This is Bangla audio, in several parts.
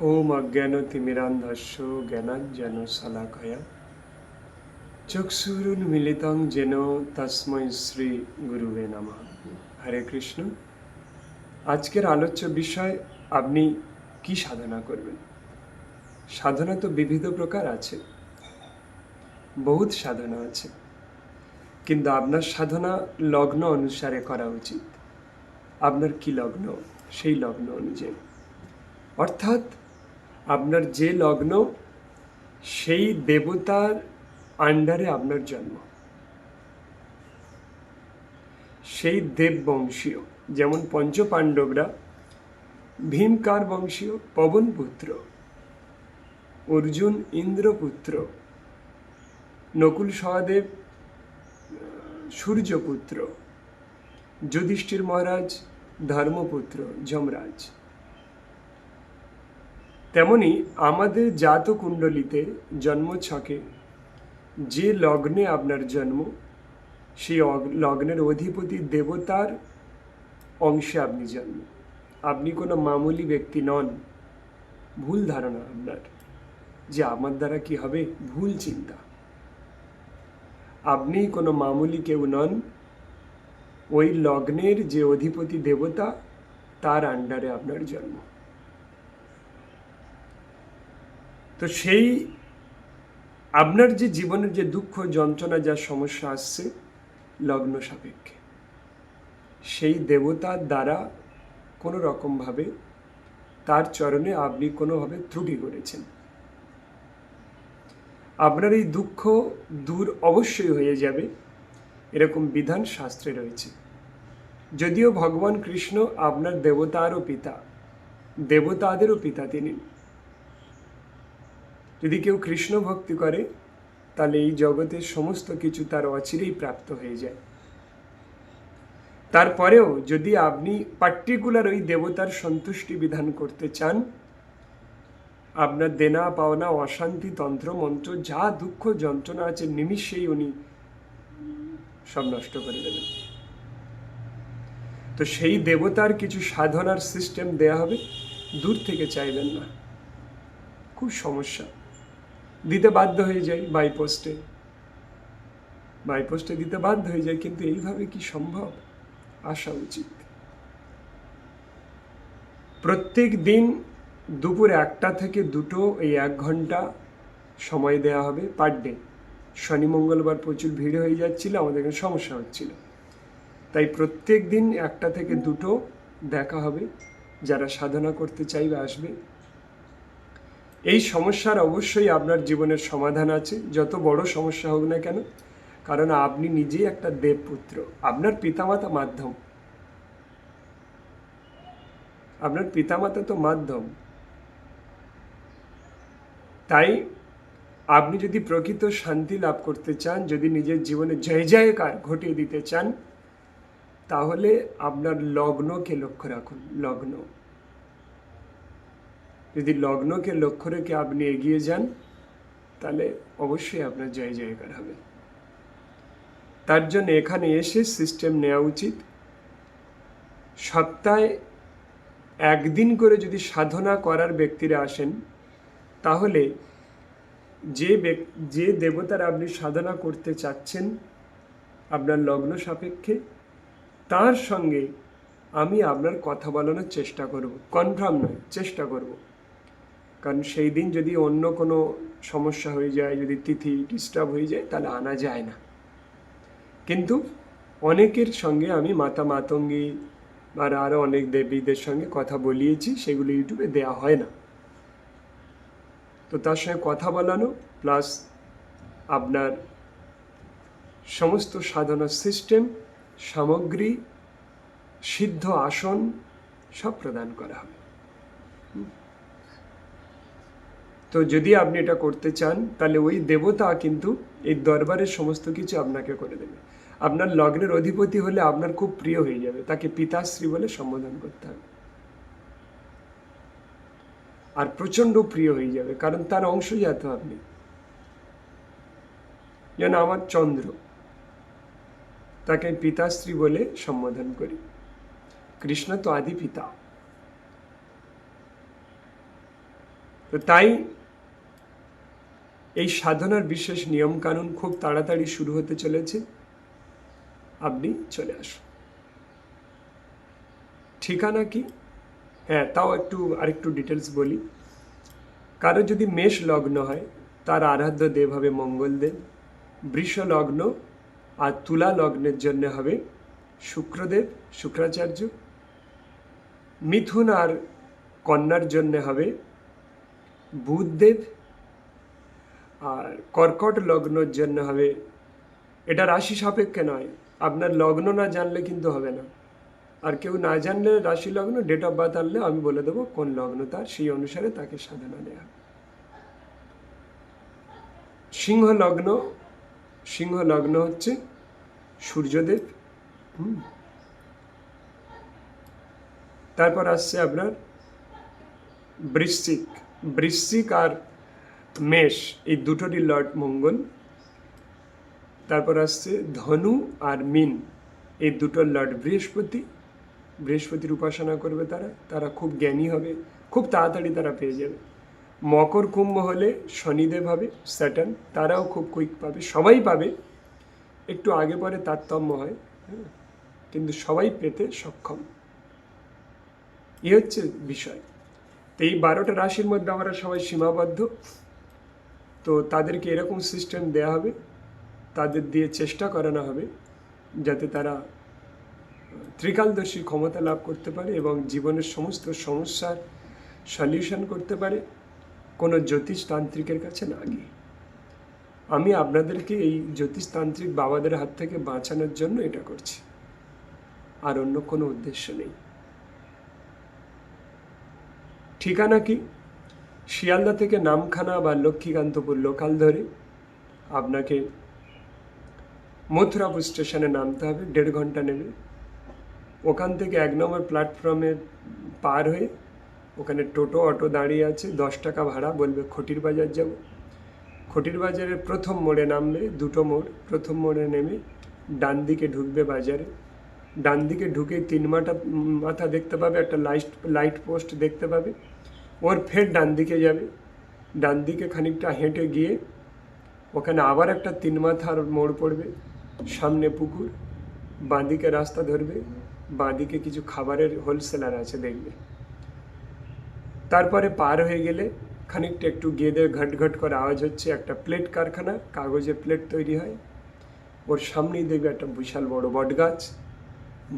ওম অজ্ঞানতিমিরান্ধস্য জ্ঞানাঞ্জন শলাকয়া। চক্ষুরুন্মিলিতং যেন তস্মৈ শ্রী গুরুবে নমঃ। হরে কৃষ্ণ। আজকের আলোচ্য বিষয়, আপনি কি সাধনা করবেন? সাধনা তো বিবিধ প্রকার আছে। বহুত সাধনা আছে। কিন্তু আপনার সাধনা লগ্ন অনুসারে করা উচিত। আপনার কি লগ্ন? সেই লগ্ন অনুযায়ী। অর্থাৎ আপনার যে লগ্ন, সেই দেবতার আন্ডারে আপনার জন্ম। সেই দেব বংশীয় যেমন পঞ্চপাণ্ডবরা, ভীমকার বংশীয়, পবনপুত্র, অর্জুন ইন্দ্রপুত্র, নকুল সহদেব, সূর্যপুত্র, যুধিষ্ঠির মহারাজ, ধর্মপুত্র, যমরাজ। তেমনি আমাদের জাত কুণ্ডলিতে জন্ম ছকে যে লগ্নে আপনার জন্ম, সেই লগ্নের অধিপতি দেবতার অংশে আপনি জন্ম। আপনি কোনো মামুলি ব্যক্তি নন। ভুল ধারণা আপনার। যে আমার দ্বারা কি হবে? ভুল চিন্তা। আপনি কোনো মামুলি কেউ নন। ওই লগ্নের যে অধিপতি দেবতা, তার আন্ডারে আপনার জন্ম। তো সেই আপনার যে জীবনের যে দুঃখ, যন্ত্রণা, যা সমস্যা আসছে, লগ্ন সাপেক্ষে, সেই দেবতার দ্বারা কোনো রকমভাবে তার চরণে আপনি কোনোভাবে ত্রুটি করেছেন। আপনার এই দুঃখ দূর অবশ্যই হয়ে যাবে, এরকম বিধান শাস্ত্রে রয়েছে। যদিও ভগবান কৃষ্ণ আপনার দেবতারও পিতা, দেবতাদেরও পিতা তিনি। যদি কেউ কৃষ্ণ ভক্তি করে, তাহলে এই জগতের সমস্ত কিছু তার অচিরেই প্রাপ্ত হয়ে যায়। তারপরেও যদি আপনি পার্টিকুলার ওই দেবতার সন্তুষ্টি বিধান করতে চান, আপনার দেনা, পাওনা, অশান্তি, তন্ত্র, মন্ত্র, যা দুঃখ, যন্ত্রণা আছে, নিমিষেই উনি সব নষ্ট করে দেবেন। তো সেই দেবতার কিছু সাধনার সিস্টেম দেয়া হবে, দূর থেকে চাইবেন না। খুব সমস্যা। দিতে বাধ্য হয়ে যাই বাইপোস্টে বাইপোস্টে দিতে বাধ্য হয়ে যায়, কিন্তু এইভাবে কি সম্ভব? আসা উচিত। প্রত্যেক দিন দুপুর একটা থেকে দুটো এই এক ঘণ্টা সময় দেওয়া হবে পার ডে শনি, মঙ্গলবার প্রচুর ভিড় হয়ে যাচ্ছিল, আমাদের এখানে সমস্যা হচ্ছিল। তাই প্রত্যেক দিন একটা থেকে দুটো দেখা হবে। যারা সাধনা করতে চাইবে আসবে এই সমস্যার অবশ্যই আপনার জীবনের সমাধান আছে। যত বড় সমস্যা হোক না কেন, কারণ আপনি নিজেই একটা দেবপুত্র। আপনার পিতামাতা মাধ্যম। আপনার পিতামাতা তো মাধ্যম। তাই আপনি যদি প্রকৃত শান্তি লাভ করতে চান, যদি নিজের জীবনে জয় জয়কার ঘটিয়ে দিতে চান, তাহলে আপনার লগ্নকে লক্ষ্য রাখুন। লগ্ন। যদি লগ্নকে লক্ষ্য রেখে আপনি এগিয়ে যান, তাহলে অবশ্যই আপনার জয় জয়কার হবে। তার জন্য এখানে এসে সিস্টেম নেওয়া উচিত। সপ্তাহে একদিন করে যদি সাধনা করার ব্যক্তিরা আসেন, তাহলে যে যে দেবতার আপনি সাধনা করতে চাচ্ছেন আপনার লগ্ন সাপেক্ষে, তার সঙ্গে আমি আপনার কথা বলানোর চেষ্টা করব। কনফার্ম নয়, চেষ্টা করব। কারণ সেই দিন যদি অন্য কোনো সমস্যা হয়ে যায়, যদি তিথি ডিস্টার্ব হয়ে যায়, তাহলে আনা যায় না। কিন্তু অনেকের সঙ্গে আমি মাতা মাতঙ্গী আর আরও অনেক দেবীদের সঙ্গে কথা বলিয়েছি, সেগুলো ইউটিউবে দেওয়া হয় না। তো তার সঙ্গে কথা বলানো প্লাস আপনার সমস্ত সাধনার সিস্টেম সামগ্রী, সিদ্ধ আসন সব প্রদান করা হবে। তো যদি আপনি এটা করতে চান, তাহলে ওই দেবতা কিন্তু এই দরবারের সমস্ত কিছু আপনাকে করে দেবে। আপনার লগ্নের অধিপতি হলে আপনার খুব প্রিয় হয়ে যাবে, তাকে পিতাশ্রী বলে সম্বোধন করতে হবে। আর প্রচণ্ড প্রিয় হয়ে যাবে, কারণ তার অংশ অংশজাত আপনি। যেন আমার চন্দ্র, তাকে পিতাশ্রী বলে সম্বোধন করি। কৃষ্ণ তো আদি পিতা। তো তাই এই সাধনার বিশেষ নিয়মকানুন খুব তাড়াতাড়ি শুরু হতে চলেছে। আপনি চলে আসুন। ঠিকানা কি? হ্যাঁ তাও একটু, আরেকটু ডিটেলস বলি। কারও যদি মেষ লগ্ন হয়, তার আরাধ্য দেব হবে মঙ্গলদেব, বৃষ লগ্ন আর তুলা লগ্নের জন্য হবে শুক্রদেব, শুক্রাচার্য, মিথুন আর কন্যার জন্য হবে বুধদেব আর কর্কট লগ্নর জন্য হবে। এটা রাশি সাপেক্ষে নয়। আপনার লগ্ন না জানলে কিন্তু হবে না। আর কেউ না জানলে রাশি লগ্ন ডেট অফ বার্থ আনলে আমি বলে দেবো কোন লগ্ন তার, সেই অনুসারে তাকে সাধনা দেওয়া। সিংহ লগ্ন সিংহ লগ্ন হচ্ছে সূর্যদেব। তারপর আসছে আপনার বৃশ্চিক। বৃশ্চিক আর মেষ এই দুটোরই লর্ড মঙ্গল। তারপর আসছে ধনু আর মিন এই দুটোর লর্ড বৃহস্পতি। বৃহস্পতির উপাসনা করবে তারা তারা খুব জ্ঞানী হবে খুব তাড়াতাড়ি তারা পেয়ে যাবে। মকর কুম্ভ হলে শনিদেব হবে স্যাটার্ন তারাও খুব কুইক পাবে সবাই পাবে। একটু আগে পরে তারতম্য হয় হ্যাঁ, কিন্তু সবাই পেতে সক্ষম। এ হচ্ছে বিষয়। তো এই বারোটা রাশির মধ্যে আমরা সবাই সীমাবদ্ধ। তো তাদেরকে এরকম সিস্টেম দেয়া হবে, তাদের দিয়ে চেষ্টা করানো হবে যাতে তারা ত্রিকালদর্শী ক্ষমতা লাভ করতে পারে এবং জীবনের সমস্ত সমস্যার সলিউশন করতে পারে, কোনো জ্যোতিষতান্ত্রিকের কাছে না গিয়ে। আমি আপনাদেরকে এই জ্যোতিষতান্ত্রিক বাবাদের হাত থেকে বাঁচানোর জন্য এটা করছি। আর অন্য কোনো উদ্দেশ্য নেই। ঠিকানা কি? শিয়ালদা থেকে নামখানা বা লক্ষ্মীকান্তপুর লোকাল ধরে আপনাকে মথুরাপুর স্টেশনে নামতে হবে, দেড় ঘণ্টা নেবে। ওখান থেকে এক নম্বর প্ল্যাটফর্মে পার হয়ে ওখানে টোটো, অটো দাঁড়িয়ে আছে, দশ টাকা ভাড়া, বলবে খটির বাজার যাব। খটির বাজারের প্রথম মোড়ে নামবে, দুটো মোড়। প্রথম মোড়ে নেমে ডান দিকে ঢুকবে বাজারে। ডান দিকে ঢুকে তিন মাথা মাথা দেখতে পাবে, একটা লাইট লাইট পোস্ট দেখতে পাবে। ওর ফের ডান দিকে যাবে ডান দিকে খানিকটা হেঁটে গিয়ে ওখানে আবার একটা তিন মাথার মোড় পড়বে সামনে পুকুর বাঁদিকে রাস্তা ধরবে বাঁদিকে কিছু খাবারের হোলসেলার আছে দেখবে তারপরে পার হয়ে গেলে খানিকটা একটু গিয়ে দেবে ঘট ঘট করে আওয়াজ হচ্ছে একটা প্লেট কারখানা কাগজের প্লেট তৈরি হয় ওর সামনেই দেখবে একটা বিশাল বড় বটগাছ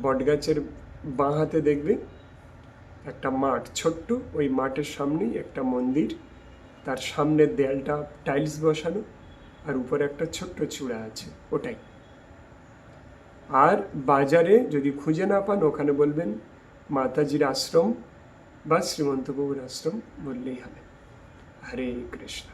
বটগাছের বাঁ হাতে দেখবে একটা মাঠ ছোট্ট, ওই মাঠের সামনেই একটা মন্দির। তার সামনের দেয়ালটা টাইলস বসানো আর উপরে একটা ছোট্ট চূড়া আছে, ওটাই। আর বাজারে যদি খুঁজে না পান, ওখানে বলবেন, মাতাজির আশ্রম বা শ্রীমন্তবাবুর আশ্রম বললেই হবে। হরে কৃষ্ণ।